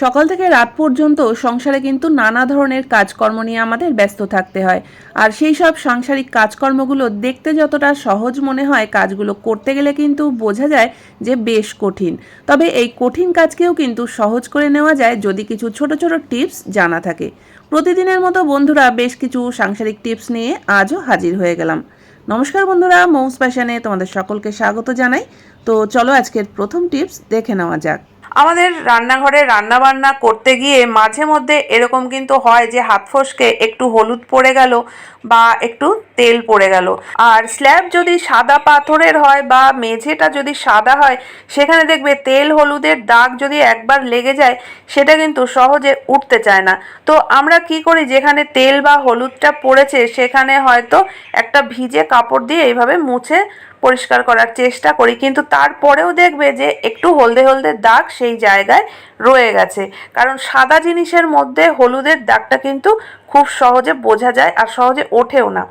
সকাল থেকে রাত পর্যন্ত সংসারে কিন্তু নানা ধরনের কাজকর্ম নিয়ে আমাদের ব্যস্ত থাকতে হয়। আর সেই সব সাংসারিক কাজকর্মগুলো দেখতে যতটা সহজ মনে হয়, কাজগুলো করতে গেলে কিন্তু বোঝা যায় যে বেশ কঠিন। তবে এই কঠিন কাজকেও কিন্তু সহজ করে নেওয়া যায় যদি কিছু ছোট ছোট টিপস জানা থাকে। প্রতিদিনের মতো বন্ধুরা, বেশ কিছু সাংসারিক টিপস নিয়ে আজও হাজির হয়ে গেলাম। নমস্কার বন্ধুরা, মৌস প্যাশনে তোমাদের সকলকে স্বাগত জানাই। তো চলো আজকের প্রথম টিপস দেখে নেওয়া যাক। আমাদের রান্নাঘরে রান্না বান্না করতে গিয়ে মাঝে মধ্যে এরকম কিন্তু হয় যে হাত ফসকে একটু হলুদ পড়ে গেল বা একটু তেল পড়ে গেল। আর স্ল্যাব যদি সাদা পাথরের হয় বা মেঝেটা যদি সাদা হয়, সেখানে দেখবে তেল হলুদের দাগ যদি একবার লেগে যায়, সেটা কিন্তু সহজে উঠতে চায় না। তো আমরা কি করি, যেখানে তেল বা হলুদটা পড়েছে, সেখানে হয়তো একটা ভিজে কাপড় দিয়ে এইভাবে মুছে পরিষ্কার করার চেষ্টা করি, কিন্তু তারপরেও দেখবে যে একটু হলদে হলদে দাগ সেই জায়গায় রয়ে গেছে। কারণ সাদা জিনিসের মধ্যে হলুদের দাগটা কিন্তু খুব সহজে বোঝা যায় আর সহজে ওঠেও না।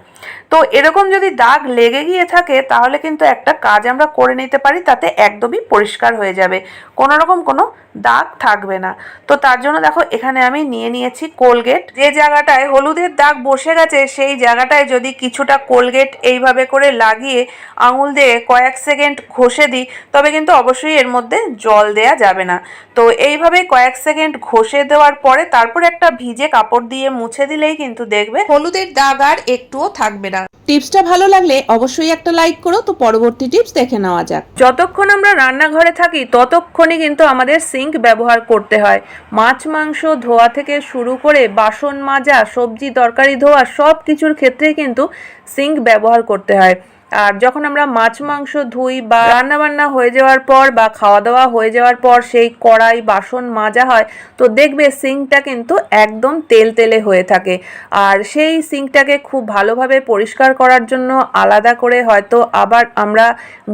তো এরকম যদি দাগ লেগে গিয়ে থাকে, তাহলে কিন্তু একটা কাজ আমরা করে নিতে পারি, তাতে একদমই পরিষ্কার হয়ে যাবে। কোনো রকম কোনো দাগ থাকবে না। তো তার জন্য দেখো, এখানে আমি নিয়ে নিয়েছি কোলগেট। যে জায়গাটায় হলুদের দাগ বসে গেছে, সেই জায়গাটায় যদি কিছুটা কোলগেট এইভাবে করে লাগিয়ে আঙুল দিয়ে কয়েক সেকেন্ড ঘষে দিই, তবে কিন্তু অবশ্যই এর মধ্যে জল দেয়া যাবে না। তো এইভাবে কয়েক সেকেন্ড ঘষে দেওয়ার পরে, তারপর একটা ভিজে কাপড় দিয়ে মুছে দিলেই কিন্তু দেখবে হলুদের দাগ আর একটুও থাকবে না। টিপসটা ভালো লাগলে অবশ্যই একটা লাইক করো, তো পরবর্তী টিপস দেখে নেওয়া যাক। যতক্ষণ আমরা রান্নাঘরে থাকি, ততক্ষণই কিন্তু আমাদের সিঙ্ক ব্যবহার করতে হয়। মাছ, মাংস, ধোয়া থেকে শুরু করে বাসন মাজা, সবজি, তরকারি, ধোয়া সব কিছুর ক্ষেত্রেই কিন্তু সিঙ্ক ব্যবহার করতে হয়। আর যখন আমরা মাছ, মাংস ধুই বা রান্না বান্না হয়ে যাওয়ার পর বা খাওয়া দাওয়া হয়ে যাওয়ার পর সেই কড়াই, বাসন মাজা হয়, তো দেখবে সিঙ্কটা কিন্তু একদম তেল তেলে হয়ে থাকে। আর সেই সিঙ্কটাকে খুব ভালোভাবে পরিষ্কার করার জন্য আলাদা করে হয়তো আবার আমরা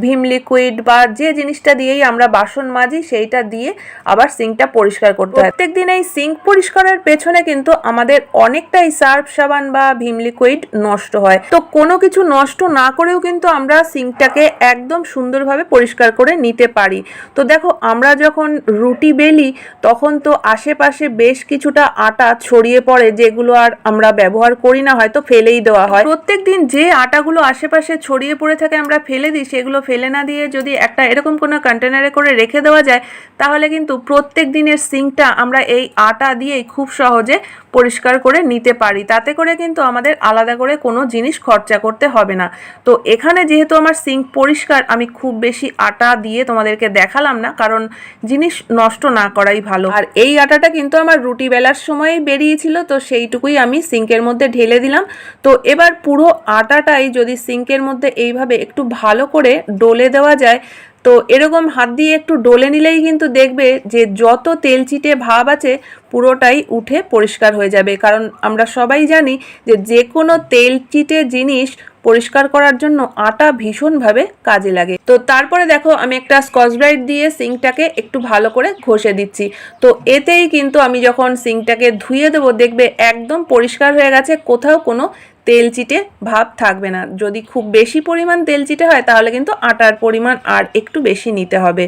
ভীম লিকুইড বা যে জিনিসটা দিয়েই আমরা বাসন মাজি, সেইটা দিয়ে আবার সিঙ্কটা পরিষ্কার করতে হয়। প্রত্যেক দিন এই সিঙ্ক পরিষ্কারের পেছনে কিন্তু আমাদের অনেকটাই সার্ফ সাবান বা ভীম লিকুইড নষ্ট হয়। তো কোনো কিছু নষ্ট না করেও কিন্তু আমরা সিঙ্কটাকে একদম সুন্দরভাবে পরিষ্কার করে নিতে পারি। তো দেখো, আমরা যখন রুটি বেলি, তখন তো আশেপাশে বেশ কিছুটা আটা ছড়িয়ে পড়ে, যেগুলো আর আমরা ব্যবহার করি না, হয়তো ফেলেই দেওয়া হয়। প্রত্যেক দিন যে আটাগুলো আশেপাশে ছড়িয়ে পড়ে থাকে, আমরা ফেলে দিই, সেগুলো ফেলে না দিয়ে যদি একটা এরকম কোনো কন্টেনারে করে রেখে দেওয়া যায়, তাহলে কিন্তু প্রত্যেক দিনের সিঙ্কটা আমরা এই আটা দিয়েই খুব সহজে পরিষ্কার করে নিতে পারি। তাতে করে কিন্তু আমাদের আলাদা করে কোনো জিনিস খরচা করতে হবে না। তো এখানে যেহেতু আমার সিঙ্ক পরিষ্কার, আমি খুব বেশি আটা দিয়ে তোমাদেরকে দেখালাম না, কারণ জিনিস নষ্ট না করাই ভালো। আর এই আটাটা কিন্তু আমার রুটি বেলার সময়ই বেরিয়েছিল, তো সেইটুকুই আমি সিঙ্কের মধ্যে ঢেলে দিলাম। তো এবার পুরো আটাটাই যদি সিঙ্কের মধ্যে এইভাবে একটু ভালো করে ডলে দেওয়া যায় তো এরকম হাত দিয়ে একটু ডলে নিলেই কিন্তু দেখবে যে যত তেল চিটে ভাব আছে, পুরোটাই উঠে পরিষ্কার হয়ে যাবে। কারণ আমরা সবাই জানি যে যে কোনো তেল চিটে জিনিস পরিষ্কার করার জন্য আটা ভীষণভাবে কাজে লাগে। তো তারপরে দেখো, আমি একটা স্কচ ব্রাইট দিয়ে সিঙ্কটাকে একটু ভালো করে ঘষে দিচ্ছি। তো এতেই কিন্তু আমি যখন সিঙ্কটাকে ধুয়ে দেবো, দেখবে একদম পরিষ্কার হয়ে গেছে, কোথাও কোনো তেল চিটে ভাব থাকবে না। যদি খুব বেশি পরিমাণ তেল চিটে হয়, তাহলে কিন্তু আটার পরিমাণ আর একটু বেশি নিতে হবে।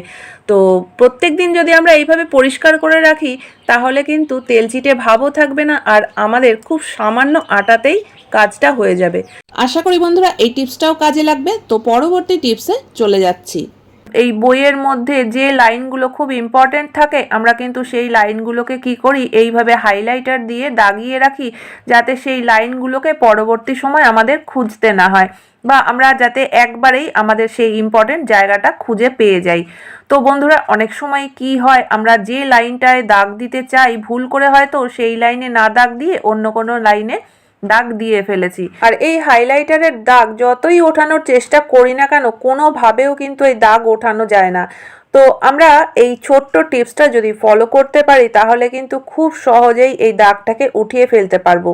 তো প্রত্যেক দিন যদি আমরা এইভাবে পরিষ্কার করে রাখি, তাহলে কিন্তু তেল চিটে ভাবও থাকবে না আর আমাদের খুব সামান্য আটাতেই কাজটা হয়ে যাবে। আশা করি বন্ধুরা, এই টিপসটাও কাজে লাগবে। তো পরবর্তী টিপসে চলে যাচ্ছি। এই বইয়ের মধ্যে যে লাইনগুলো খুব ইম্পর্টেন্ট থাকে, আমরা কিন্তু সেই লাইনগুলোকে কি করি? এইভাবে হাইলাইটার দিয়ে দাগিয়ে রাখি, যাতে সেই লাইনগুলোকে পরবর্তী সময় আমাদের খুঁজতে না হয় বা আমরা যাতে একবারেই আমাদের সেই ইম্পর্টেন্ট জায়গাটা খুঁজে পেয়ে যাই। তো বন্ধুরা, অনেক সময় কি হয়, আমরা যে লাইনটায় দাগ দিতে চাই, ভুল করে হয়তো সেই লাইনে না দাগ দিয়ে অন্য কোনো লাইনে দাগ দিয়ে ফেলেছি। আর এই হাইলাইটারের দাগ যতই ওঠানোর চেষ্টা করি না কেন, কোনোভাবেও কিন্তু এই দাগ ওঠানো যায় না। তো আমরা এই ছোট্ট টিপসটা যদি ফলো করতে পারি, তাহলে কিন্তু খুব সহজেই এই দাগটাকে উঠিয়ে ফেলতে পারব।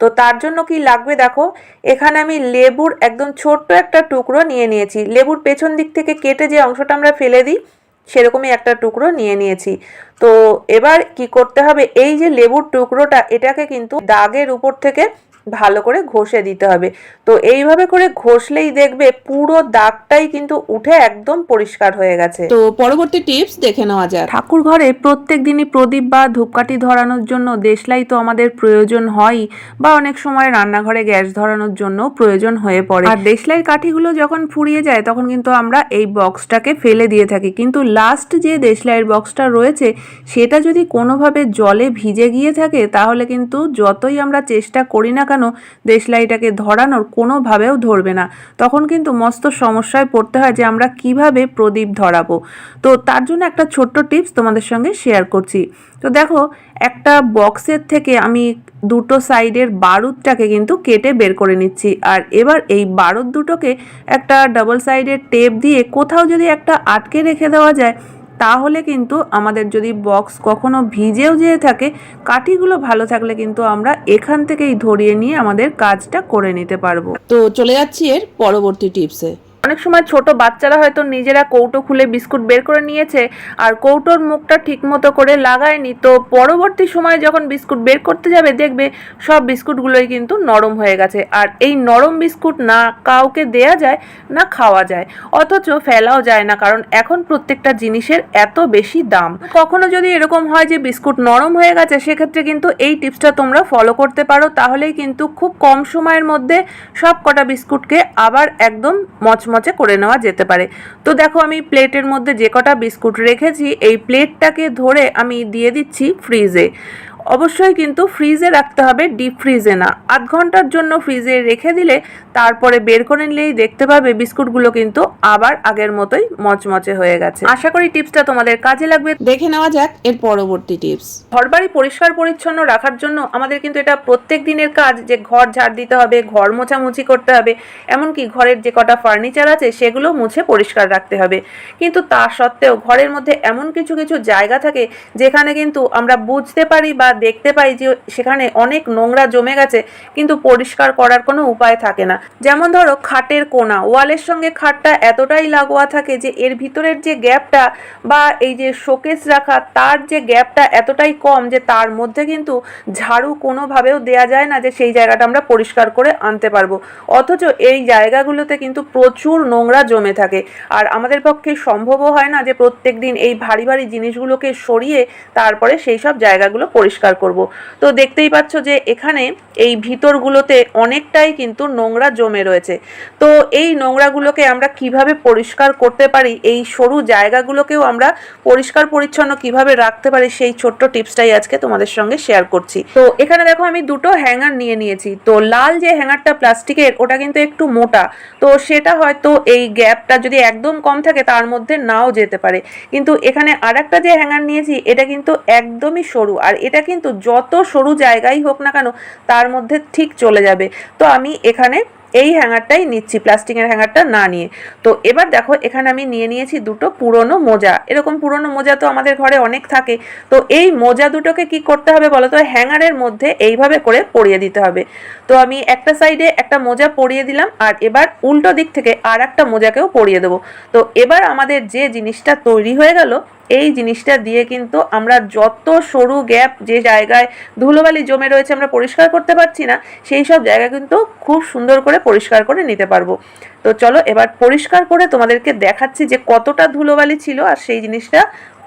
তো তার জন্য কি লাগবে দেখো, এখানে আমি লেবুর একদম ছোট্ট একটা টুকরো নিয়ে নিয়েছি। লেবুর পেছন দিক থেকে কেটে যে অংশটা আমরা ফেলে দিই সেরকমই একটা টুকরো নিয়ে নিয়েছি। তো এবার কি করতে হবে? এই যে লেবুর টুকরোটা, এটাকে কিন্তু দাগের উপর থেকে ভালো করে ঘষে দিতে হবে। তো এইভাবে করে ঘষলেই দেখবে পুরো দাগটাই কিন্তু উঠে একদম পরিষ্কার হয়ে গেছে। তো পরবর্তী টিপস দেখে নেওয়া যাক। ঠাকুর ঘরে প্রত্যেক দিনই প্রদীপ বা ধূপকাঠি ধরানোর জন্য দেশলাই তো আমাদের প্রয়োজন হয় বা অনেক সময় রান্নাঘরে গ্যাস ধরানোর জন্য প্রয়োজন হয়ে পড়ে। আর দেশলাইয়ের কাঠিগুলো যখন ফুরিয়ে যায় তখন কিন্তু আমরা এই বক্সটাকে ফেলে দিয়ে থাকি। কিন্তু লাস্ট যে দেশলাইয়ের বক্সটা রয়েছে সেটা যদি কোনোভাবে জলে ভিজে গিয়ে থাকে তাহলে কিন্তু যতই আমরা চেষ্টা করি না কেন দেশলাইটাকে ধরানোর কোনোভাবেও ধরবে না। তখন কিন্তু মস্ত সমস্যায় পড়তে হয় যে আমরা কীভাবে প্রদীপ ধরাবো। তো তার জন্য একটা ছোট্ট টিপস তোমাদের সঙ্গে শেয়ার করছি। তো দেখো, একটা বক্সের থেকে আমি দুটো সাইডের বারুদটাকে কিন্তু কেটে বের করে নিচ্ছি। আর এবার এই বারুদ দুটোকে একটা ডাবল সাইডের টেপ দিয়ে কোথাও যদি একটা আটকে রেখে দেওয়া যায় তাহলে কিন্তু আমাদের যদি বক্স কখনো ভিজেও যেয়ে থাকে, কাঠিগুলো ভালো থাকলে কিন্তু আমরা এখান থেকেই ধরিয়ে নিয়ে আমাদের কাজটা করে নিতে পারব। তো চলে যাচ্ছি এর পরবর্তী টিপসে অনেক সময় ছোট বাচ্চারা হয়তো নিজেরা কৌটো খুলে বিস্কুট বের করে নিয়েছে আর কৌটোর মুখটা ঠিক মতো করে লাগায়নি। তো পরবর্তী সময় যখন বিস্কুট বের করতে যাবে, দেখবে সব বিস্কুটগুলোই কিন্তু নরম হয়ে গেছে। আর এই নরম বিস্কুট না কাউকে দেয়া যায়, না খাওয়া যায়। অথচ ফেলাও যায় না, কারণ এখন প্রত্যেকটা জিনিসের এত বেশি দাম। কখনো যদি এরকম হয় যে বিস্কুট নরম হয়ে গেছে, সেক্ষেত্রে কিন্তু এই টিপসটা তোমরা ফলো করতে পারো। তাহলেই কিন্তু খুব কম সময়ের মধ্যে সব কটা বিস্কুটকে আবার একদম মচমচে করে নেওয়া যেতে পারে। তো দেখো আমি প্লেটের মধ্যে যে কটা বিস্কুট রেখেছি, এই প্লেটটাকে ধরে আমি দিয়ে দিচ্ছি ফ্রিজে। অবশ্যই কিন্তু ফ্রিজে রাখতে হবে ডিপ ফ্রিজে না। আধ ঘণ্টার জন্য ফ্রিজে রেখে দিলে তারপরে বের করে নিলেই দেখতে পাবে বিস্কুটগুলো কিন্তু আবার আগের মতোই মচমচে হয়ে গেছে। আশা করি টিপসটা তোমাদের কাজে লাগবে। দেখে নেওয়া যাক এর পরবর্তী টিপস ঘরবাড়ি পরিষ্কার পরিচ্ছন্ন রাখার জন্য আমাদের কিন্তু এটা প্রত্যেক দিনের কাজ যে ঘর ঝাড় দিতে হবে, ঘর মোছামুছি করতে হবে, এমনকি ঘরের যে কটা ফার্নিচার আছে সেগুলো মুছে পরিষ্কার রাখতে হবে। কিন্তু তা সত্ত্বেও ঘরের মধ্যে এমন কিছু কিছু জায়গা থাকে যেখানে কিন্তু আমরা বুঝতে পারি বা দেখতে পাই যে সেখানে অনেক নোংরা জমে গেছে, কিন্তু পরিষ্কার করার কোনো উপায় থাকে না। যেমন ধরো খাটের কোনা, ওয়ালের সঙ্গে খাটটা এতটাই লাগোয়া থাকে যে এর ভিতরের যে গ্যাপটা বা এই যে শোকেস রাখা, তার যে গ্যাপটা এতটাই কম যে তার মধ্যে কিন্তু ঝাড়ু কোনোভাবেও দেয়া যায় না যে সেই জায়গাটা আমরা পরিষ্কার করে আনতে পারব। অথচ এই জায়গাগুলোতে কিন্তু প্রচুর নোংরা জমে থাকে। আর আমাদের পক্ষে সম্ভবও হয় না যে প্রত্যেক দিন এই ভারী ভারী জিনিসগুলোকে সরিয়ে তারপরে সেই সব জায়গাগুলো পরিষ্কার করব। তো দেখতেই পাচ্ছ যে এখানে এই ভিতরগুলোতে অনেকটাই কিন্তু নোংরা জমে রয়েছে। তো এই নোংরাগুলোকে আমরা কীভাবে পরিষ্কার করতে পারি, এই সরু জায়গাগুলোকেও আমরা পরিষ্কার পরিচ্ছন্ন কীভাবে রাখতে পারি, সেই ছোট্ট টিপসটাই আজকে তোমাদের সঙ্গে শেয়ার করছি। তো এখানে দেখো আমি দুটো হ্যাঙ্গার নিয়ে নিয়েছি। তো লাল যে হ্যাঙ্গারটা প্লাস্টিকের, ওটা কিন্তু একটু মোটা। তো সেটা হয়তো এই গ্যাপটা যদি একদম কম থাকে, তার মধ্যে নাও যেতে পারে। কিন্তু এখানে আর একটা যে হ্যাঙ্গার নিয়েছি, এটা কিন্তু একদমই সরু। আর এটা যত সরু জায়গাই হোক না কেন, তার মধ্যে ঠিক চলে যাবে। তো আমি এখানে এই হ্যাঙ্গারটাই নিচ্ছি, প্লাস্টিকের হ্যাঙ্গারটা না নিয়ে। তো এবার দেখো, এখানে আমি নিয়ে নিয়েছি দুটো পুরনো মোজা। এরকম পুরনো মোজা তো আমাদের ঘরে অনেক থাকে। তো এই মোজা দুটোকে কি করতে হবে বলো তো? হ্যাঙ্গারের মধ্যে এইভাবে করে পরিয়ে দিতে হবে। তো আমি একটা সাইডে একটা মোজা পরিয়ে দিলাম, আর এবার উল্টো দিক থেকে আর একটা মোজাকেও পরিয়ে দেবো। তো এবার আমাদের যে জিনিসটা তৈরি হয়ে গেল এই জিনিসটা দিয়ে কিন্তু আমরা যত সরু গ্যাপ যে জায়গায় ধুলোবালি জমে রয়েছে আমরা পরিষ্কার করতে পারছি না, সেই সব জায়গা কিন্তু খুব সুন্দর করে পরিষ্কার করে নিতে পারব। তো চলো এবার পরিষ্কার করে তোমাদেরকে দেখাচ্ছি যে কতটা ধুলোবালি ছিল আর সেই জিনিসটা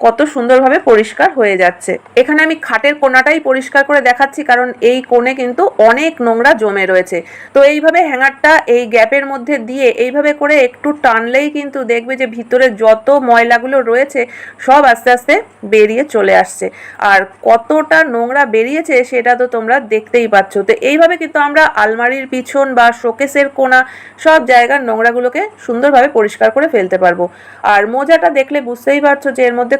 কত সুন্দরভাবে পরিষ্কার হয়ে যাচ্ছে। এখানে আমি খাটের কোনাটাই পরিষ্কার করে দেখাচ্ছি, কারণ এই কোণে কিন্তু অনেক নোংরা জমে রয়েছে। তো এইভাবে হ্যাঙ্গারটা এই গ্যাপের মধ্যে দিয়ে এইভাবে করে একটু টানলেই কিন্তু দেখবে যে ভিতরে যত ময়লাগুলো রয়েছে, সব আস্তে আস্তে বেরিয়ে চলে আসছে। আর কতটা নোংরা বেরিয়েছে সেটা তো তোমরা দেখতেই পাচ্ছ। তো এইভাবে কিন্তু আমরা আলমারির পিছন বা শোকেসের কোণা সব জায়গার নোংরাগুলোকে সুন্দরভাবে পরিষ্কার করে ফেলতে পারব। আর মোজাটা দেখলে বুঝতেই পারছ যে এর মধ্যে